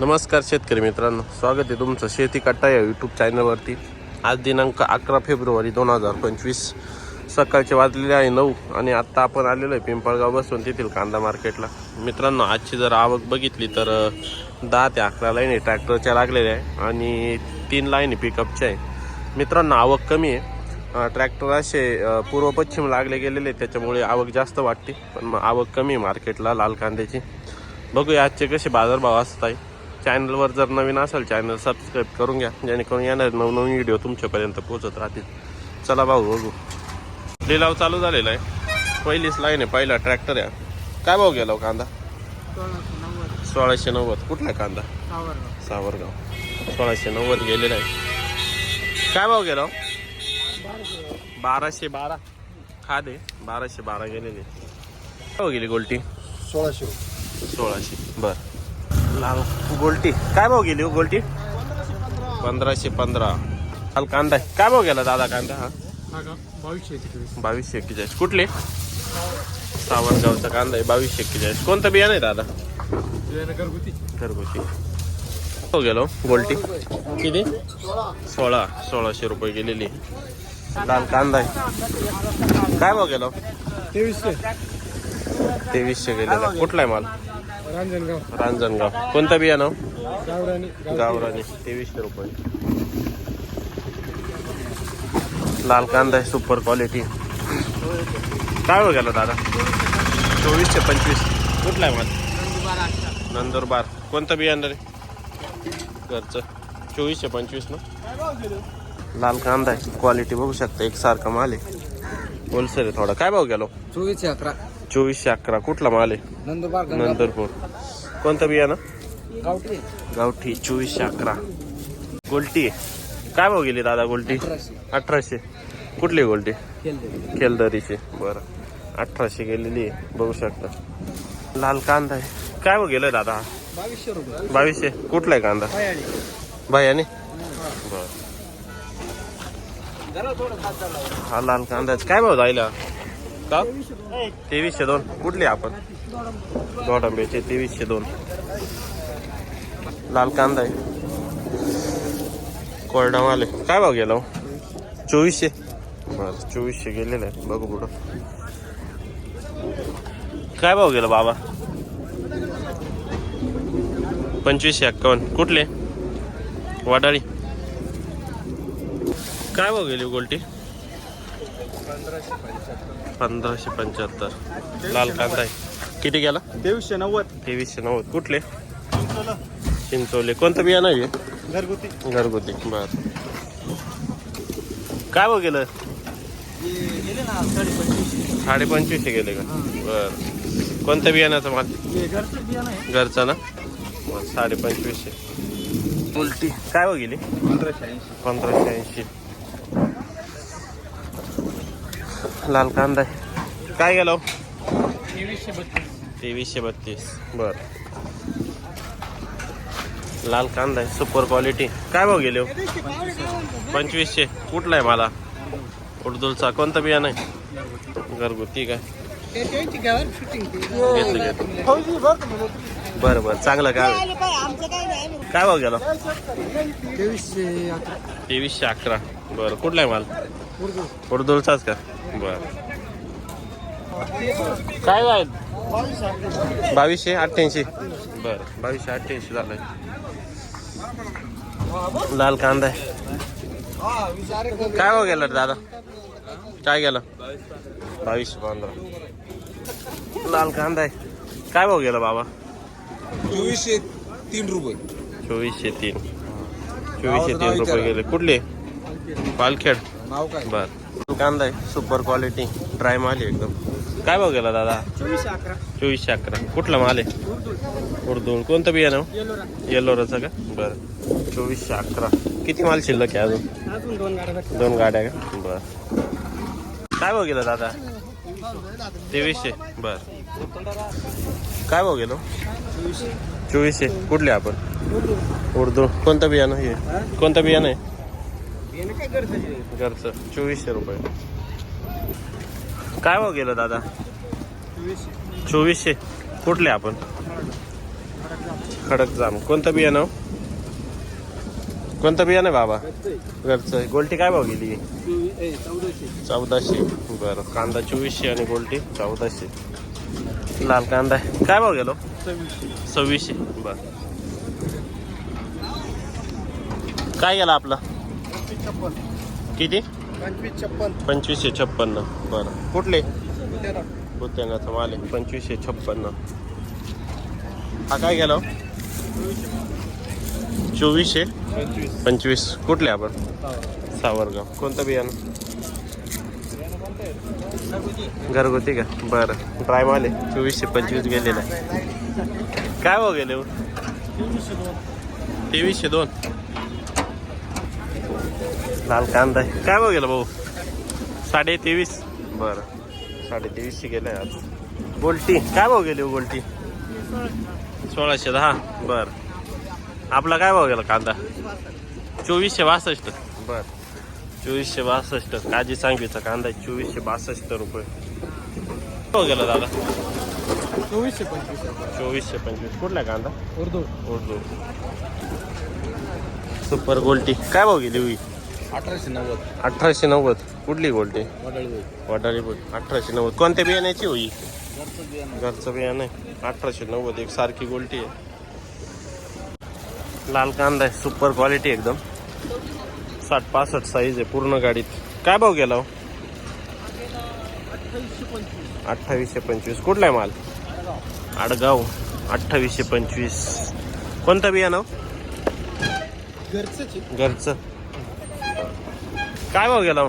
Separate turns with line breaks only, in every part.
नमस्कार शेतकरी मित्रांनो स्वागत आहे तुमचं शेती कट्टा या यूट्यूब चॅनलवरती आज दिनांक अकरा फेब्रुवारी दोन हजार पंचवीस. सकाळचे वाजलेले आहे नऊ आणि आत्ता आपण आलेलो आहे पिंपळगाव बसून तेथील कांदा मार्केटला. मित्रांनो आजची जर आवक बघितली तर दहा ते अकरा लाईन ट्रॅक्टरच्या लागलेल्या आहे आणि तीन लाईन पिकअपच्या आहे. मित्रांनो आवक कमी आहे. ट्रॅक्टर असे पूर्व पश्चिम लागले गेलेले त्याच्यामुळे आवक जास्त वाटते. पण मग आवक कमी आहे मार्केटला लाल कांद्याची. बघूया आजचे कसे बाजारभाव असत आहे चॅनलवर जर नवीन असेल चॅनल सबस्क्राईब करून घ्या. जेणेकरून येणार नवनवीन व्हिडिओ तुमच्यापर्यंत पोहोचत राहतील. चला भाऊ बघू. लिलाव चालू झालेला आहे. पहिलीच लाईन आहे पहिला ट्रॅक्टर आहे. काय भाव गेला हो कांदा? सोळाशे नव्वद. कुठला कांदा? सावरगाव. सोळाशे नव्वद गेलेला आहे. काय भाव गेला हो? बाराशे बारा. खाद आहे. बाराशे बारा गेलेले. काय भाव गेली गोल्टी?
सोळाशे.
सोळाशे. बर. लाल गोल्टी. काय भाव गेली हो गोल्टी? पंधराशे पंधरा. लाल कांदा आहे. काय भाव गेला दादा कांदा हा?
बावीसशे
एक्केचाळीस. कुठले? सावरगावचा कांदा आहे बावीसशे एक्केचाळीस. कोणतं बियाणं आहे दादा?
घरगुती.
घरगुती. हो गेलो गोल्टी. किती? सोळा. सोळाशे रुपये गेलेली. लाल कांदा आहे. काय भाव गेलो
तेवीसशे.
तेवीसशे गेलेला. कुठला आहे माल?
रांजणगाव.
रांजणगाव. कोणतं बियाणं
गावरानी.
गावरानी. तेवीसशे रुपये. लाल कांदा आहे सुपर क्वालिटी काय हो गेला दादा? चोवीसशे पंचवीस. कुठला आहे माल? नंदुरबार. कोणतं बियाणं रे? घरचं. चोवीसशे पंचवीस ना? लाल कांदा आहे क्वालिटी बघू शकता एकसारखा माल आहे. होलसेल आहे थोडा. काय भाव गेलो?
चोवीसशे अकरा.
चोवीसशे अकरा. कुठला माल आहे?
नंदुरबार
नंदुरपूर. कोणतं बियाणं?
गावठी.
गावठी चोवीसशे अकरा. गोल्टी काय भाव गेली दादा गोल्टी?
अठराशे.
कुठली गोल्टी?
केले
केलदरीची बरं. अठराशे गेलेली आहे. बघू शकता. लाल कांदा आहे. काय भाव गेलाय दादा?
बावीसशे रुपये.
बावीसशे. कुठला आहे कांदा? भाई बर. हा लाल कांदा काय भाव जायला? का तेवीसशे दोन. कुठली आपण? दोडंबेचे तेवीसशे दोन. लाल कांदा आहे. कोरडा माल आहे काय भाव गेला हो? चोवीसशे. बरं चोवीसशे गेलेलं आहे बघू पुढं. काय भाव गेला बाबा? पंचवीसशे एक्कावन्न. कुठले? वाडाळी. काय भाव गेली हो गोल्टी? पंधराशे पंच्याहत्तर लाल कांदा आहे. किती गेला?
तेवीसशे नव्वद.
तेवीसशे नव्वद. कुठले? चिंचवले कोणतं बियाणं आहे? हे?
घरगुती.
घरगुती. बर. काय भाव गेलं?
साडे पंचवीसशे
गेले का? बर. कोणत्या बियाण्याचा माल?
घरचं बियाणं आहे
घरचा ना? साडे पंचवीसशे उलटी. काय भाव गेली?
पंधराशे ऐंशी.
पंधराशे ऐंशी. लाल कांदा आहे. काय गेलो?
तेवीसशे बत्तीस.
तेवीसशे बत्तीस बर. लाल कांदा आहे सुपर क्वालिटी काय भाव गेले हो? पंचवीसशे. कुठला आहे मला? उर्दूलचा कोणतं बियाणं आहे? घरगुती काय बरं बरं. चांगलं काय काय भाव गेला?
तेवीसशे अकरा.
तेवीसशे अकरा. बरं कुठला आहे माल?
उर्दू
उर्दूलचाच का? बरं. काय आहे बावीसशे अठ्ठ्याऐंशी. बरं. बावीसशे अठ्ठ्याऐंशी झालंय. लाल कांदा आहे. काय हो गेला रे दादा? काय गेलं? बावीसशे पंधरा. लाल कांदा आहे. काय भाव गेला बाबा?
चोवीसशे तीन रुपये.
चोवीसशे तीन. चोवीसशे तीन रुपये गेले. कुठले? पालखेड.
नाव काय?
बर. कांदा आहे सुपर क्वालिटी ड्राय माल आहे एकदम. काय भाव गेला दादा?
चोवीसशे अकरा.
चोवीसशे अकरा. कुठला माल आहे?
उर्दू
उर्दूळ कोणतं बियाणं
येलोरा.
येल्लोराचं का? बरं. चोवीसशे अकरा. किती माल शिल्लक आहे अजून?
दोन गाड्या
का? बरं. काय भाव गेला दादा? तेवीसशे. बर. काय भाव गेलो?
चोवीसशे.
कुठले आपण?
उर्दू
कोणतं बियाणं हे? कोणतं बियाणं आहे? घरचं. चोवीसशे रुपये. काय भाव गेलं दादा?
चोवीसशे.
कुठले आपण? खडक जाम कोणतं बियाणं हो? कोणतं बियाणं आहे बाबा? घरचं. गोल्टी काय भाव गेली?
चौदाशे.
बरं. कांदा चोवीसशे आणि गोल्टी चौदाशे. लाल कांदा काय भाव गेलो
सव्वीसशे.
सव्वीसशे. बर. काय गेला आपला?
छप्पन.
किती?
पंचवीस छप्पन.
पंचवीसशे छप्पन्न. बरं. कुठले? उद्यानाचा माल आहे पंचवीसशे छप्पन्न. हा काय गेला हो? चोवीसशे?
पंचवीस.
कुठले आपण? सावरगाव. कोणतं बियाणं? घरगुती का? बरं. ड्राय माल आहे चोवीसशे पंचवीस गेलेला काय भाव गेले हो? तेवीसशे दोन. लाल कांदा आहे. काय भाव गेला भाऊ? साडे तेवीस बरं. साडे तेवीसशे गेले आज. गोल्टी. काय भाव गेली हो गोल्टी? सोळाशे दहा. बरं. आपला काय भाव गेला कांदा? चोवीसशे बासष्ट. बर. चोवीसशे बासष्ट. काजी सांगवीचा कांदा आहे चोवीसशे बासष्ट रुपये. हो गेला दादा?
चोवीसशे पंचवीस
चोवीसशे पंचवीस. कुठला कांदा?
उर्दू.
उर्दू. सुपर गोल्टी. काय भाव गेली हुई?
अठराशे नव्वद.
अठराशे नव्वद. कुठली गोल्टी?
वडाळी.
वडाळी बोल अठराशे नव्वद. कोणत्या बियाण्याची होई?
घरचं बियाणं.
घरचं बियाणं. आहे अठराशे नव्वद. एक सारखी गोल्टी आहे. लाल कांदा आहे. सुपर क्वालिटी एकदम. साठ पासष्ट साईज आहे पूर्ण गाडीत. काय भाव गेला हो?
अठ्ठावीसशे पंचवीस.
कुठला आहे माल? आडगाव. अठ्ठावीसशे पंचवीस. कोणतं बियाणं हो?
घरचंच
घरचं. काय भाव गेला?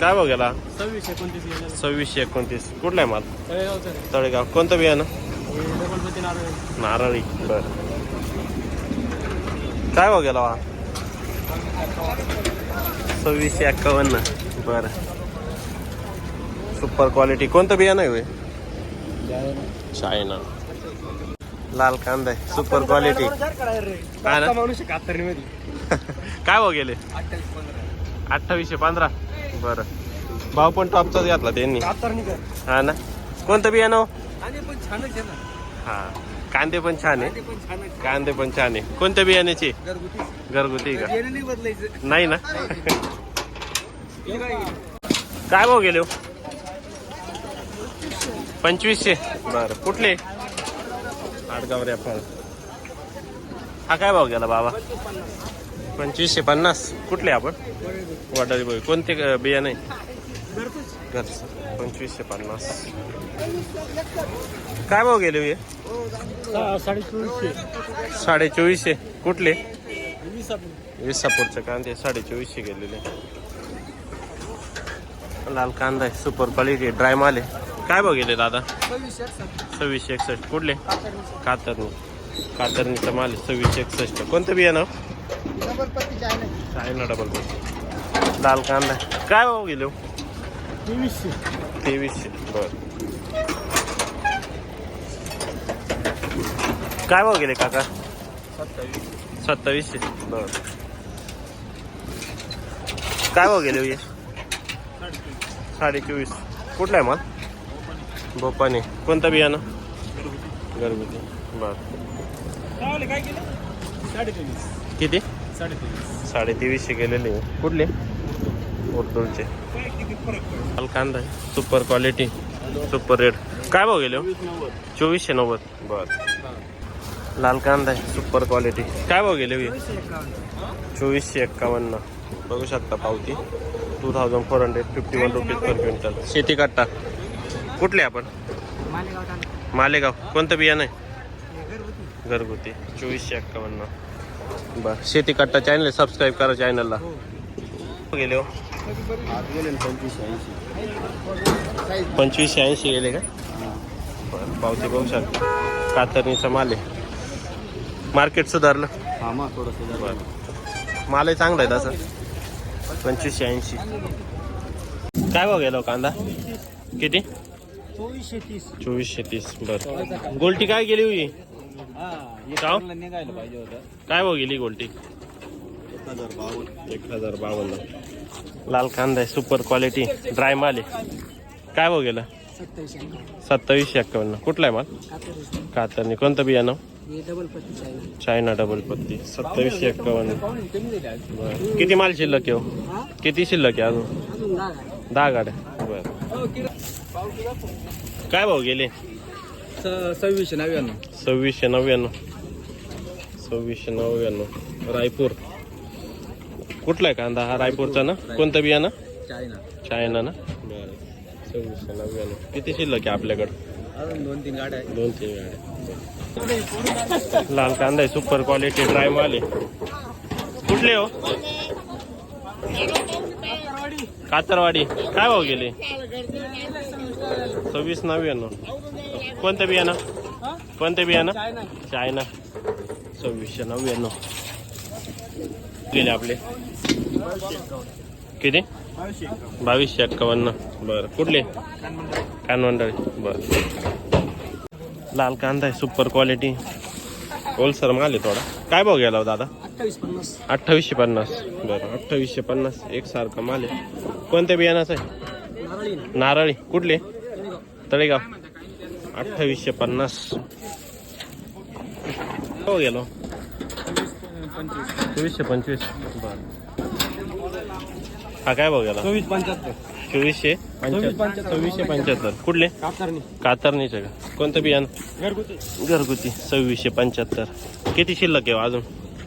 काय भाव गेला?
सव्वीस एकोणतीस
सव्वीसशे एकोणतीस. कुठला आहे माल. तळेगाव कोणतं बियाणं?
नारळ.
बर. काय भाव गेला हा सव्वीसशे एक्कावन्न बर. सुपर क्वालिटी कोणतं बियाणं आहे? चायना लाल कांदा आहे. सुपर क्वालिटी काय ना? काय भाव गेले? अठ्ठावीसशे पंधरा? बरं. भाव पण टॉपचाच घातला त्यांनी हा ना? कोणतं बियाणं हो? हा. कांदे पण छान आहे कांदे पण छान आहे कोणत्या बियाण्याचे?
घरगुती.
का?
नाही
ना?
काय?
भाव गेले हो? पंचवीसशे. बर. कुठले? आडगाव रेफाळ हा काय भाव गेला बाबा? पंचवीसशे पन्नास. कुठले आपण? वडाळी बोई कोणते
घरचंच.
घरचं. पंचवीसशे पन्नास. काय भाव गेले हो
साडे चोवीसशे
कुठले? विसापूरचे कांदे साडे चोवीसशे गेलेले. लाल कांदा आहे. सुपर क्वालिटी ड्राय माल आहे. काय भाव गेले दादा?
सव्वीसशे एकसष्ट.
कुठले?
कातरणी.
कातरणी कातरणीचा माल आहे. सव्वीसशे एकसष्ट. कोणतं बियाणं
डबलपत्ती
चायना डबल पण लाल कांदा. काय भाव गेले हो?
तेवीसशे.
तेवीसशे. बर. काय भाव गेले काका?
सत्तावीस
सत्तावीसशे. बर. काय भाव गेले हो हे? साडे चोवीस कुठला आहे माल? भोपाने. कोणतं बियाणं? घरगुती. बर.
काय केलं साडे तेवीस
किती?
साडे तेवीस
साडे तेवीसशे गेलेले. कुठले?
पडतो
लाल कांदा आहे. सुपर क्वालिटी सुपर रेट काय भाव गेले हो? चोवीसशे नव्वद. बर. लाल कांदा आहे. सुपर क्वालिटी काय भाव गेले हो?
चोवीसशे
एक्कावन्न. बघू शकता पावती. Two thousand four hundred fifty one rupees per quintal शेती कट्टा कुठले आपण?
मालेगाव
कोणतं बियाणं आहे.
घरगुती.
चोवीसशे एक्कावन्न. बर. शेती कट्टा चॅनल सबस्क्राईब करा चॅनलला
हो.
गेले हो.
पंचवीसशे ऐंशी
गेले का? बरं पावती बघू शकता. कातरणीचा माल आहे. मार्केट सुधारलं.
हा मग
मालही चांगला आहे तसं. पंचवीसशे ऐंशी. काय भाव गेलो कांदा? किती?
चोवीसशे तीस.
चोवीसशे तीस. बरं. गोल्टी काय गेली हुई? गाव?
निघायला पाहिजे होतं.
काय भाव गेली गोल्टी?
एक हजार बावन्न.
एक हजार बावन्न लाल कांदा आहे सुपर क्वालिटी ड्राय माल आहे. काय भाव गेला?
सत्तावीसशे
एक्कावन्न. कुठला आहे माल?
कातर
कातरणी. कोणतं बियाणं?
डबल पत्ती चायना
डबल पत्ती. सत्तावीसशे एक्कावन्न. बरं. किती माल शिल्लक आहे हो? किती शिल्लक आहे अजून?
अजून दहा गाड्या.
दहा गाड्या बरं. काय भाऊ गेले?
सव्वीसशे नव्याण्णव.
सव्वीसशे नव्याण्णव. सव्वीसशे नव्याण्णव रायपूर. कुठला आहे कांदा हा रायपूरचा ना? कोणतं बियाणं?
चायना
चायना ना? बरं. सव्वीसशे नव्याण्णव. किती शिल्लक आहे आपल्याकडं?
दोन तीन गाड्या
दोन तीन गाड्या. लाल कांदा आहे सुपर क्वालिटी ड्राय माल आहे. कुठले हो? कातरवाडी. काय भाव गेले? सव्वीस नव्याण्णव. कोणतं बियाणं? कोणतं बियाणं? चायना. सव्वीसशे नव्याण्णव. गेले आपले. किती? बावीसशे एक्कावन्न. बरं. कुठले? कानमंडळी. बरं. लाल कांदा आहे. सुपर क्वालिटी होलसर माल आहे थोडा. काय भाव गेला हो दादा? अठ्ठावीसशे पन्नास. बरं. अठ्ठावीसशे पन्नास. एकसारखा माल आहे. कोणत्या बियाणाचं आहे?
नारळी.
नारळी. कुठले? तळेगाव. अठ्ठावीसशे पन्नास. हो गेलो चोवीसशे पंचवीस. बरं हा काय भाव गेला
चोवीस पंच्याहत्तर.
चोवीसशे?
चोवीस पंच्याहत्तर.
चोवीसशे पंच्याहत्तर. कुठले?
कातरणी.
कातरणीचे का? कोणतं बियाणं?
घरगुती.
घरगुती. सव्वीसशे पंच्याहत्तर. किती शिल्लक आहे हो अजून?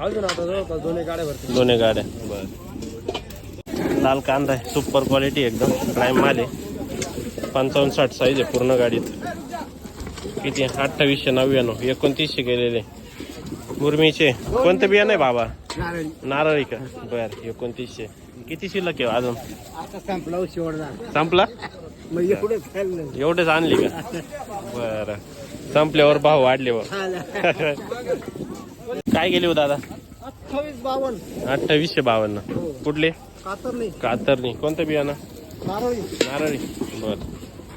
अजून आता जवळपास गाड्या भरते
दोन्ही गाड्या. बर. लाल कांदा आहे. सुपर क्वालिटी एकदम. प्राईम माल आहे. पंचावन्न साठ साईज आहे पूर्ण गाडीत. किती अठ्ठावीसशे नव्याण्णव. एकोणतीसशे गेलेले. मुरमीचे. कोणतं बियाणं आहे बाबा?
नारळी.
का? बर एकोणतीसशे किती शिल्लक आहे हो अजून?
संपला खायला
एवढेच आणली का? बरं. संपल्यावर भाव वाढले व काय गेले हो दादा?
अठ्ठावीस बावन्न.
अठ्ठावीसशे बावन्न. कुठले?
कातरणी.
कातरणी. कोणतं बियाणं?
नारळी.
नारळी. बर.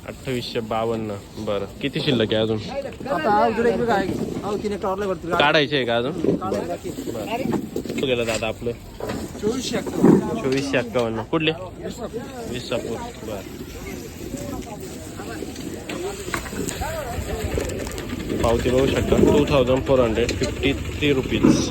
अठ्ठावीसशे बावन्न. बरं. किती शिल्लक आहे अजून? काढायचे आहे का अजून? गेलं दादा आपलं. चोवीसशे एक्कावन्न. कुठले? विसापूर. बर. पावती बघू शकता. Two thousand four hundred fifty three rupees